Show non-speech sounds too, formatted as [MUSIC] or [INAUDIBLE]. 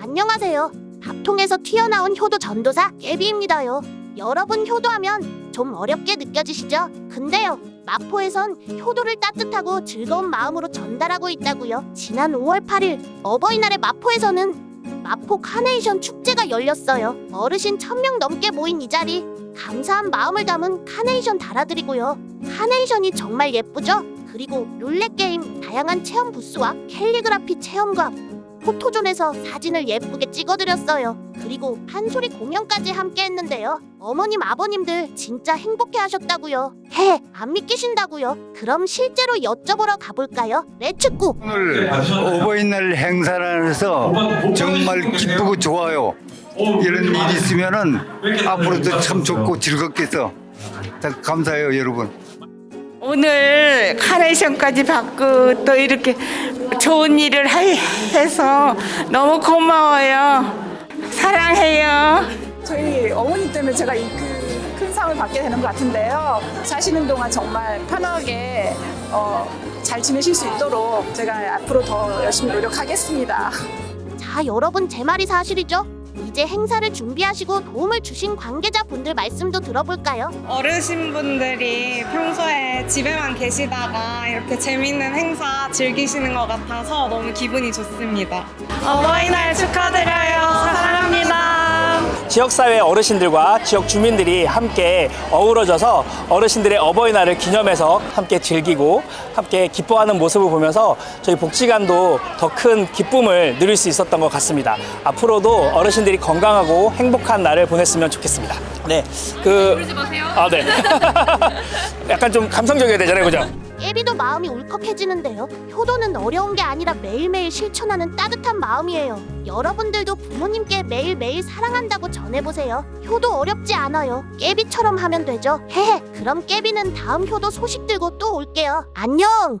안녕하세요. 밥통에서 튀어나온 효도 전도사 예비입니다요. 여러분 효도하면 좀 어렵게 느껴지시죠? 근데요. 마포에선 효도를 따뜻하고 즐거운 마음으로 전달하고 있다고요. 지난 5월 8일 어버이날에 마포에서는 마포 카네이션 축제가 열렸어요. 어르신 1000명 넘게 모인 이 자리 감사한 마음을 담은 카네이션 달아드리고요. 카네이션이 정말 예쁘죠? 그리고 룰렛 게임, 다양한 체험 부스와 캘리그라피 체험과 포토존에서 사진을 예쁘게 찍어드렸어요. 그리고 판소리 공연까지 함께 했는데요. 어머님, 아버님들 진짜 행복해 하셨다고요. 헤, 안 믿기신다고요? 그럼 실제로 여쭤보러 가볼까요? 레츠고! 오늘 어버이날 행사라서 정말 기쁘고 좋아요. 이런 일이 있으면은 앞으로도 참 좋고 즐겁겠어. 다 감사해요, 여러분. 오늘 카네이션까지 받고 또 이렇게 좋은 일을 하- 해서 너무 고마워요. 사랑해요. 저희 어머니 때문에 제가 이 큰 상을 받게 되는 것 같은데요. 사시는 동안 정말 편하게 어, 잘 지내실 수 있도록 제가 앞으로 더 열심히 노력하겠습니다. 자, 여러분 제 말이 사실이죠? 이제 행사를 준비하시고 도움을 주신 관계자분들 말씀도 들어볼까요? 어르신분들이 평소에 집에만 계시다가 이렇게 재밌는 행사 즐기시는 것 같아서 너무 기분이 좋습니다. 어버이날 축하드려요. 지역사회 어르신들과 지역 주민들이 함께 어우러져서 어르신들의 어버이날을 기념해서 함께 즐기고 함께 기뻐하는 모습을 보면서 저희 복지관도 더 큰 기쁨을 누릴 수 있었던 것 같습니다. 앞으로도 어르신들이 건강하고 행복한 날을 보냈으면 좋겠습니다. 네, 그. 아, 네. [LAUGHS] 약간 좀 감성적이어야 되잖아요, 그죠? 깨비도 마음이 울컥해지는데요. 효도는 어려운 게 아니라 매일매일 실천하는 따뜻한 마음이에요. 여러분들도 부모님께 매일매일 사랑한다고 전해보세요. 효도 어렵지 않아요. 깨비처럼 하면 되죠. 헤헤. 그럼 깨비는 다음 효도 소식 들고 또 올게요. 안녕!